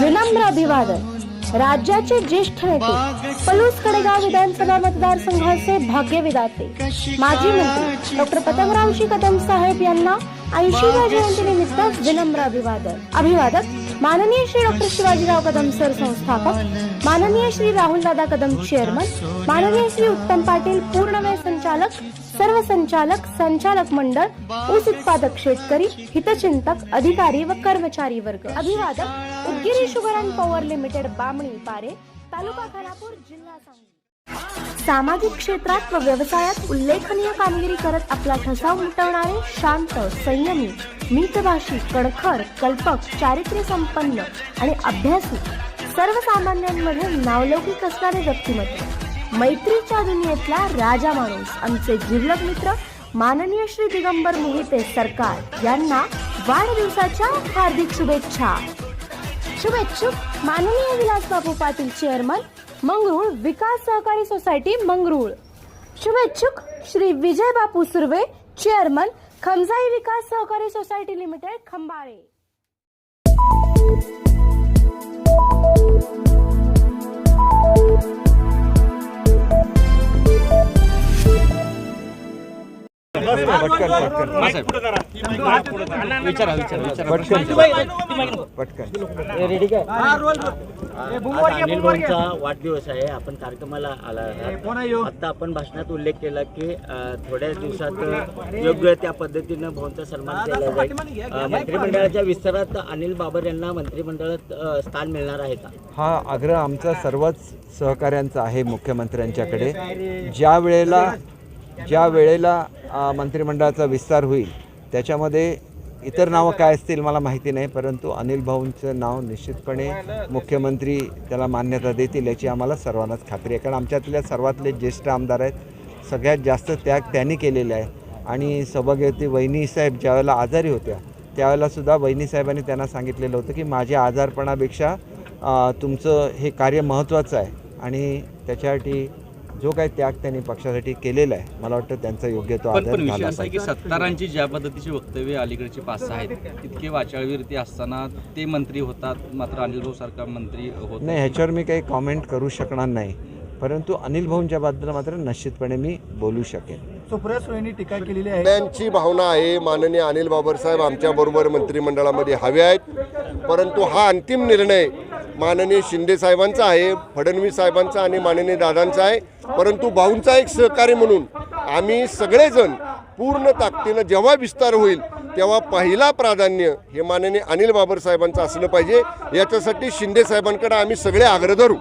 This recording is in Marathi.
विनम्र अभिवादन. राज्याचे ज्येष्ठ नेते पलूस कडेगाव विधानसभा मतदारसंघाचे भाग्य विधाते. माजी मंत्री डॉक्टर पतंगरावशी कदम साहेब यांना ऐंशीव्या जयंतीनिमित्त विनम्र अभिवादन. अभिवादक माननीय श्री डॉक्टर शिवाजीराव कदम सर संस्थापक माननीय श्री राहुल दादा कदम चेअरमन माननीय श्री उत्तम पाटील पूर्णवेळ संचालक सर्व संचालक संचालक मंडळ ऊस उत्पादक शेतकरी हितचिंतक अधिकारी व कर्मचारी वर्ग. अभिवादक Udgiri sugar and power limited Bamani Pare taluka Khanapur जिल्हा सांगली. सामाजिक क्षेत्रात व व्यवसायात उल्लेखनीय कामगिरी करत आपला ठसा उमटवणारे शांत संयमी मितभाषी कणखर कल्पक चारित्र्य संपन्न आणि अभ्यासू सर्वसामान्यांमध्ये नावलौकिक असणारे व्यक्तिमत्व. मैत्रीच्या दुनियेतला राजा माणूस आमचे जिल्लक मित्र माननीय श्री दिगंबर मोहिते सरकार यांना वाढदिवसाच्या हार्दिक शुभेच्छा. शुभेच्छुक माननीय विलासबाबू पाटील चेअरमन मंगरुळ विकास सहकारी society Mangrul. शुभेच्छुक Shri Vijay Bapu Surve chairman Khamjai Vikas Sahakari society limited Khambale. आज अनिल भाऊंचा वाढदिवस आहे. आपण कार्यक्रमाला आला आहात. आता आपण भाषणात उल्लेख केला की अ, थोड्या दिवसात योग्य त्या पद्धतीनं भाऊंचा सन्मान केला जाईल. अ, मंत्रिमंडळाच्या विस्तारात अनिल बाबर यांना मंत्रिमंडळात अ, स्थान मिळणार आहे का? हा आग्रह आमचा सर्वच सहकाऱ्यांचा आहे मुख्यमंत्र्यांच्याकडे. ज्या वेळेला ज्या वेळेला मंत्रिमंडळाचा विस्तार होईल त्याच्यामध्ये इतर नावं काय असतील मला माहिती नाही परंतु अनिल भाऊंचं नाव निश्चितपणे मुख्यमंत्री त्याला मान्यता देतील याची आम्हाला सर्वांनाच खात्री आहे. कारण आमच्यातल्या सर्वातले ज्येष्ठ आमदार आहेत सगळ्यात जास्त त्याग त्यांनी केलेला आहे. आणि सौभाग्यवती वहिनीसाहेब ज्यावेळेला आजारी होत्या त्यावेळेलासुद्धा वहिनीसाहेबांनी त्यांना सांगितलेलं होतं की माझ्या आजारपणापेक्षा तुमचं हे कार्य महत्त्वाचं आहे. आणि त्याच्यासाठी जो काही त्याग त्यांनी पक्षासाठी केलेला आहे मला वाटतं त्यांचा योग्य तो पण आदर झाला आहे की सत्तारांची ज्या पद्धतीची वक्तव्य अलीकडची पाच सहा आहेत तितके वाचाळवीरती असताना ते मंत्री होतात मात्र अनिल भाऊ सारखा मंत्री होत नाही ह्याच्यावर मी काही कॉमेंट करू शकणार नाही. परंतु अनिल भाऊंच्या बद्दल मात्र निश्चितपणे मी बोलू शकेन. सुप्रिया सुळेंनी टीका केलेली आहे. सगळ्यांची भावना आहे माननीय अनिल बाबरसाहेब आमच्याबरोबर मंत्रिमंडळामध्ये हवे आहेत. परंतु हा अंतिम निर्णय माननीय शिंदे साहेबांचा आहे फडणवीस साहेबांचा आणि माननीय दादांचा आहे. परंतु भाऊंचा एक सहकार्य म्हणून आम्ही सगळेजण पूर्ण ताकदीनं जेव्हा विस्तार होईल तेव्हा पहिला प्राधान्य हे माननीय अनिल बाबर साहेबांचं असलं पाहिजे. याच्यासाठी शिंदे साहेबांकडे आम्ही सगळे आग्रह धरू.